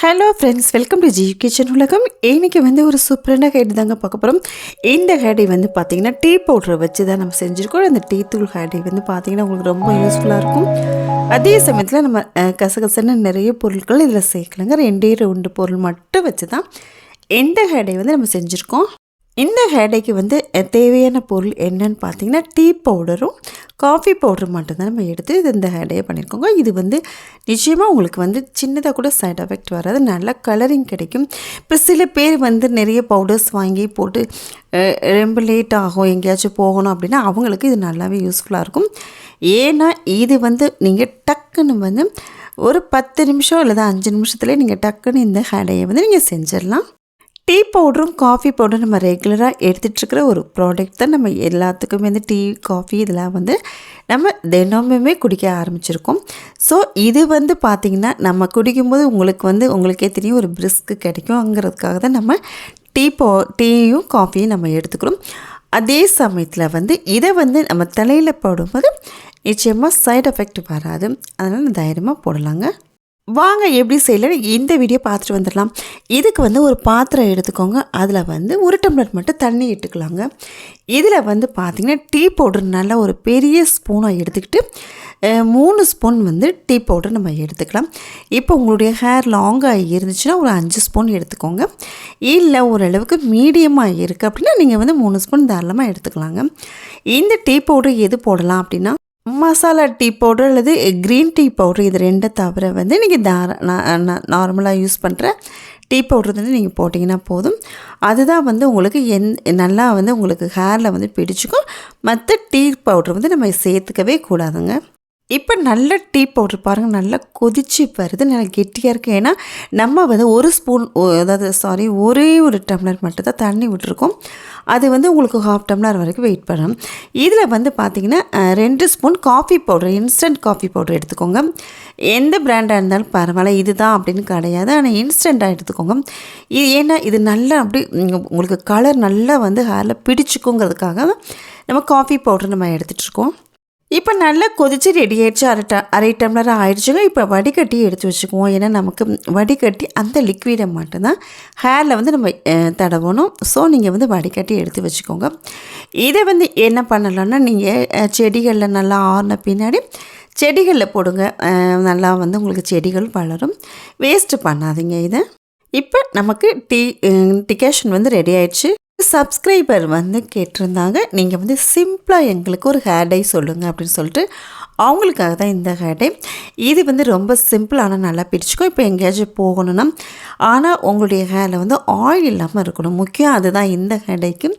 Hello friends welcome to G kitchen உலகம். இன்றைக்கி வந்து ஒரு சூப்பரான ஹேடி தாங்க பார்க்க போகிறோம் இந்த ஹேடி வந்து பார்த்தீங்கன்னா டீ பவுடரை வச்சு தான் நம்ம செஞ்சுருக்கோம். அந்த டீ தூள் ஹேடி வந்து பார்த்தீங்கன்னா உங்களுக்கு ரொம்ப யூஸ்ஃபுல்லாக இருக்கும். அதே சமயத்தில் நம்ம கசகசன்னு நிறைய பொருட்கள் இதில் சேர்க்கலங்க. ரெண்டே ரெண்டு பொருள் மட்டும் வச்சு தான் இந்த ஹேடை வந்து நம்ம செஞ்சுருக்கோம். இந்த ஹேடைக்கு வந்து தேவையான பொருள் என்னன்னு பார்த்தீங்கன்னா டீ பவுடரும் காஃபி பவுடரும் மட்டும்தான் நம்ம எடுத்து இது இந்த ஹேடையை பண்ணியிருக்கோங்க. இது வந்து நிச்சயமாக உங்களுக்கு வந்து சின்னதாக கூட சைட் எஃபெக்ட் வராது. நல்ல கலரிங் கிடைக்கும். இப்போ சில பேர் வந்து நிறைய பவுடர்ஸ் வாங்கி போட்டு ரொம்ப லேட் ஆகும். எங்கேயாச்சும் போகணும் அப்படின்னா அவங்களுக்கு இது நல்லாவே யூஸ்ஃபுல்லாக இருக்கும். ஏன்னா இது வந்து நீங்கள் டக்குன்னு வந்து ஒரு பத்து நிமிஷம் அல்லது அஞ்சு நிமிஷத்துலேயே நீங்கள் டக்குன்னு இந்த ஹேடையை வந்து நீங்கள் செஞ்சிடலாம். டீ பவுடரும் காஃபி பவுடரும் நம்ம ரெகுலராக எடுத்துகிட்ருக்கிற ஒரு ப்ராடக்ட் தான் நம்ம எல்லாத்துக்குமே வந்து டீ காஃபி இதெல்லாம் வந்து நம்ம தினமுமே குடிக்க ஆரம்பிச்சிருக்கோம். ஸோ இது வந்து பார்த்திங்கன்னா நம்ம குடிக்கும்போது உங்களுக்கு வந்து உங்களுக்கே தெரியும் ஒரு பிரிஸ்க்கு கிடைக்கும்ங்கிறதுக்காக தான் நம்ம டீ போ டீயும் காஃபியும் நம்ம எடுத்துக்கிறோம். அதே சமயத்தில் வந்து இதை வந்து நம்ம தலையில் போடும்போது நிச்சயமாக சைட் எஃபெக்ட் வராது. அதனால் தைரியமாக போடலாங்க. வாங்க எப்படி செய்யலாம் இந்த வீடியோ பார்த்துட்டு வந்துடலாம். இதுக்கு வந்து ஒரு பாத்திரம் எடுத்துக்கோங்க. அதில் வந்து ஒரு டம்ளர் மட்டும் தண்ணி இட்டுக்கலாங்க இதில் வந்து பார்த்திங்கன்னா டீ பவுடர் நல்லா ஒரு பெரிய ஸ்பூனாக எடுத்துக்கிட்டு மூணு ஸ்பூன் வந்து டீ பவுடர் நம்ம எடுத்துக்கலாம். இப்போ உங்களுடைய ஹேர் லாங்காக இருந்துச்சுன்னா ஒரு அஞ்சு ஸ்பூன் எடுத்துக்கோங்க. இல்லை ஓரளவுக்கு மீடியமாக இருக்குது அப்படின்னா நீங்கள் வந்து மூணு ஸ்பூன் தாராளமாக எடுத்துக்கலாங்க. இந்த டீ பவுடர் எது போடலாம் அப்படின்னா மசாலா டீ பவுடர் அல்லது க்ரீன் டீ பவுடர் இது ரெண்டை தவிர வந்து நீங்கள் தார நார்மலாக யூஸ் பண்ணுற டீ பவுடர் வந்து நீங்கள் போட்டிங்கன்னா போதும். அதுதான் வந்து உங்களுக்கு எந் நல்லா வந்து உங்களுக்கு ஹேரில் வந்து பிடிச்சிக்கும். மற்ற டீ பவுடர் வந்து நம்ம சேர்த்துக்கவே கூடாதுங்க. இப்போ நல்ல டீ பவுடர் பாருங்கள் நல்லா கொதிச்சு வருது நல்லா கெட்டியாக இருக்குது ஏன்னா நம்ம வந்து ஒரு ஸ்பூன் அதாவது சாரி ஒரே ஒரு டம்ளர் மட்டும் தான் தண்ணி விட்டுருக்கோம். அது வந்து உங்களுக்கு ஹாஃப் டம்ளர் வரைக்கும் வெயிட் பண்ணணும். இதில் வந்து பார்த்திங்கன்னா ரெண்டு spoon coffee powder instant coffee powder எடுத்துக்கோங்க. எந்த பிராண்டாக இருந்தாலும் பரவாயில்ல இதுதான் அப்படின்னு கிடையாது. ஆனால் இன்ஸ்டண்ட்டாக எடுத்துக்கோங்க. இது ஏன்னா இது நல்லா அப்படி உங்களுக்கு கலர் நல்லா வந்து ஹேரில் பிடிச்சிக்குங்கிறதுக்காக நம்ம காஃபி பவுடர் நம்ம எடுத்துகிட்ருக்கோம் இப்போ நல்லா கொதிச்சு ரெடி ஆயிடுச்சு. அரை ட அரை டம்ளர் ஆயிடுச்சுங்க. இப்போ வடிகட்டி எடுத்து வச்சுக்குவோம். ஏன்னா நமக்கு வடிகட்டி அந்த லிக்விடை மட்டும்தான் ஹேரில் வந்து நம்ம தடவணும். ஸோ நீங்கள் வந்து வடிகட்டி எடுத்து வச்சுக்கோங்க. இதை வந்து என்ன பண்ணலாம்னா நீங்கள் செடிகளில் நல்லா ஆறின பின்னாடி செடிகளில் போடுங்க. நல்லா வந்து உங்களுக்கு செடிகள் வளரும். வேஸ்ட்டு பண்ணாதீங்க இதை. இப்போ நமக்கு டீ டிகேஷன் வந்து ரெடி ஆயிடுச்சு. சப்ஸ்கிரைபர் வந்து கேட்டிருந்தாங்க. நீங்கள் வந்து சிம்பிளாக எங்களுக்கு ஒரு ஹேர் டை சொல்லுங்கள் அப்படின்னு சொல்லிட்டு அவங்களுக்காக தான் இந்த ஹேர்டே இது வந்து ரொம்ப சிம்பிள் ஆனால் நல்லா பிடிச்சிக்கும் இப்போ எங்கேயாச்சும் போகணும்னா ஆனால் உங்களுடைய ஹேரில் வந்து ஆயில் இல்லாமல் இருக்கணும். முக்கியம் அதுதான் இந்த ஹேர்டேக்கு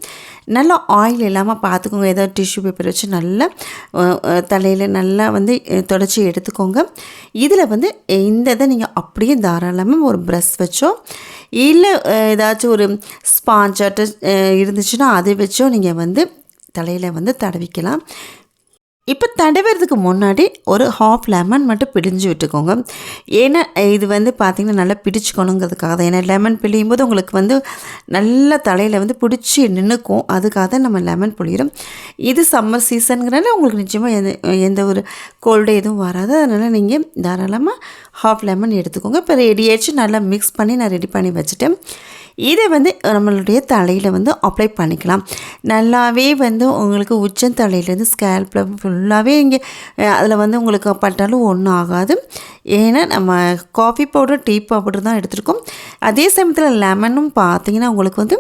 நல்லா ஆயில் இல்லாமல் பார்த்துக்கோங்க. ஏதாவது டிஷ்யூ பேப்பர் வச்சு நல்லா தலையில் நல்லா வந்து தொடச்சி எடுத்துக்கோங்க. இதில் வந்து இந்த இதை நீங்கள் அப்படியே தாராளமாக ஒரு ப்ரஷ் வச்சோ இல்லை ஏதாச்சும் ஒரு ஸ்பாஞ்சாட்டு இருந்துச்சுன்னா அதை வச்சோ நீங்கள் வந்து தலையில் வந்து தடவிக்கலாம். இப்போ தடவுறதுக்கு முன்னாடி ஒரு ஹாஃப் லெமன் மட்டும் பிழிஞ்சு விட்டுக்கோங்க. ஏன்னா இது வந்து பார்த்திங்கன்னா நல்லா பிடிச்சிக்கணுங்கிறதுக்காக தான். ஏன்னா லெமன் பிழியும் போது உங்களுக்கு வந்து நல்ல தலையில் வந்து பிடிச்சி நின்றுக்கும் அதுக்காக தான் நம்ம லெமன் புளியிடும் இது சம்மர் சீசனுங்கிறனால உங்களுக்கு நிச்சயமாக எந்த எந்த ஒரு கோல்டு எதுவும் வராது. அதனால் நீங்கள் தாராளமாக ஹாஃப் லெமன் எடுத்துக்கோங்க. இப்போ ரெடியாச்சு நல்லா மிக்ஸ் பண்ணி நான் ரெடி பண்ணி வச்சுட்டேன். இதை வந்து நம்மளுடைய தலையில் வந்து அப்ளை பண்ணிக்கலாம். நல்லாவே வந்து உங்களுக்கு உச்சந்தலையிலேருந்து ஸ்கேல்பில் ஃபுல்லாகவே இங்கே அதில் வந்து உங்களுக்கு பட்டாலும் ஒன்றும் ஆகாது. ஏன்னா நம்ம காஃபி பவுடர் டீ பவுடர் தான் எடுத்துருக்கோம். அதே சமயத்தில் லெமனும் பார்த்தீங்கன்னா உங்களுக்கு வந்து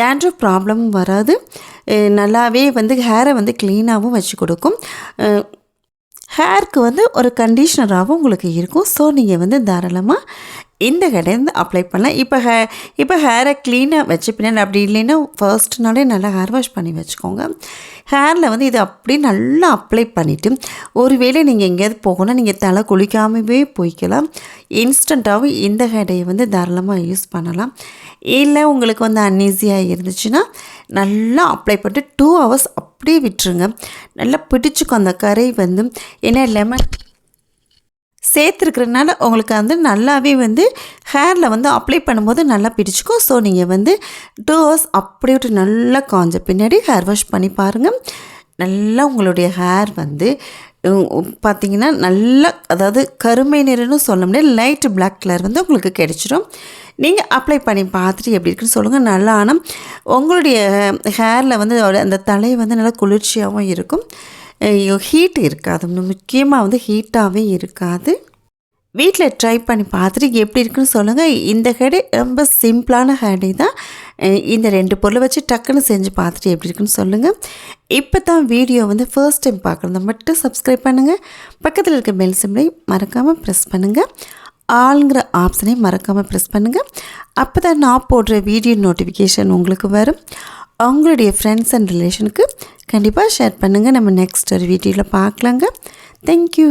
டேண்ட்ரஃப் ப்ராப்ளமும் வராது. நல்லாவே வந்து ஹேரை வந்து க்ளீனாகவும் வச்சு கொடுக்கும். ஹேருக்கு வந்து ஒரு கண்டிஷ்னராகவும் உங்களுக்கு இருக்கும். ஸோ நீங்கள் வந்து தாராளமாக இந்த கடையிலேருந்து அப்ளை பண்ணலாம். இப்போ ஹே இப்போ ஹேரை க்ளீனாக வச்ச பின்னாடி அப்படி இல்லைன்னா ஃபர்ஸ்ட் நாளே நல்லா ஹேர் வாஷ் பண்ணி வச்சுக்கோங்க. ஹேரில் வந்து இதை அப்படியே நல்லா அப்ளை பண்ணிவிட்டு ஒருவேளை நீங்கள் எங்கேயாவது போகணும் நீங்கள் தலை குளிக்காமவே போய்க்கலாம். இன்ஸ்டண்ட்டாகவும் இந்த ஹேடையை வந்து தாராளமாக யூஸ் பண்ணலாம். இல்லை உங்களுக்கு வந்து அன்ஈஸியாக இருந்துச்சுன்னா நல்லா அப்ளை பண்ணிட்டு டூ ஹவர்ஸ் அப்படியே விட்டுருங்க. நல்லா பிடிச்சிக்கும் அந்த கரை வந்து. ஏன்னா லெமன் சேர்த்துருக்கிறதுனால உங்களுக்கு வந்து நல்லாவே வந்து ஹேரில் வந்து அப்ளை பண்ணும்போது நல்லா பிடிச்சிக்கும். ஸோ நீங்கள் வந்து டூ ஹவர்ஸ் அப்படியே விட்டு நல்லா காஞ்ச பின்னாடி ஹேர் வாஷ் பண்ணி பாருங்கள் நல்லா உங்களுடைய ஹேர் வந்து பார்த்தீங்கன்னா நல்லா அதாவது கருமை நிறம்னு சொல்ல முடியாது லைட் பிளாக் கலர் வந்து உங்களுக்கு கிடைச்சிரும். நீங்கள் அப்ளை பண்ணி பார்த்துட்டு எப்படி இருக்குன்னு சொல்லுங்கள் நல்லா ஆனால் உங்களுடைய ஹேரில் வந்து அந்த தலை வந்து நல்லா குளிர்ச்சியாகவும் இருக்கும். ஹீட் இருக்காது. முக்கியமாக வந்து ஹீட்டாகவே இருக்காது. வீட்டில் ட்ரை பண்ணி பார்த்துட்டு எப்படி இருக்குன்னு சொல்லுங்கள் இந்த ஹேடு ரொம்ப சிம்பிளான ஹேடே தான். இந்த ரெண்டு பொருளை வச்சு டக்குன்னு செஞ்சு பார்த்துட்டு எப்படி இருக்குன்னு சொல்லுங்கள் இப்போ தான் வீடியோ வந்து ஃபர்ஸ்ட் டைம் பார்க்குறத மட்டும் சப்ஸ்கிரைப் பண்ணுங்கள் பக்கத்தில் இருக்க பெல் சிம்லை மறக்காமல் ப்ரெஸ் பண்ணுங்கள் ஆளுங்கிற ஆப்ஷனை மறக்காமல் ப்ரெஸ் பண்ணுங்கள் அப்போ தான் நான் போடுற வீடியோ நோட்டிஃபிகேஷன் உங்களுக்கு வரும். அவங்களுடைய ஃப்ரெண்ட்ஸ் அண்ட் ரிலேஷனுக்கு கண்டிப்பாக ஷேர் பண்ணுங்கள் நம்ம நெக்ஸ்ட் ஒரு வீடியோவில் பார்க்கலாங்க. தேங்க்யூ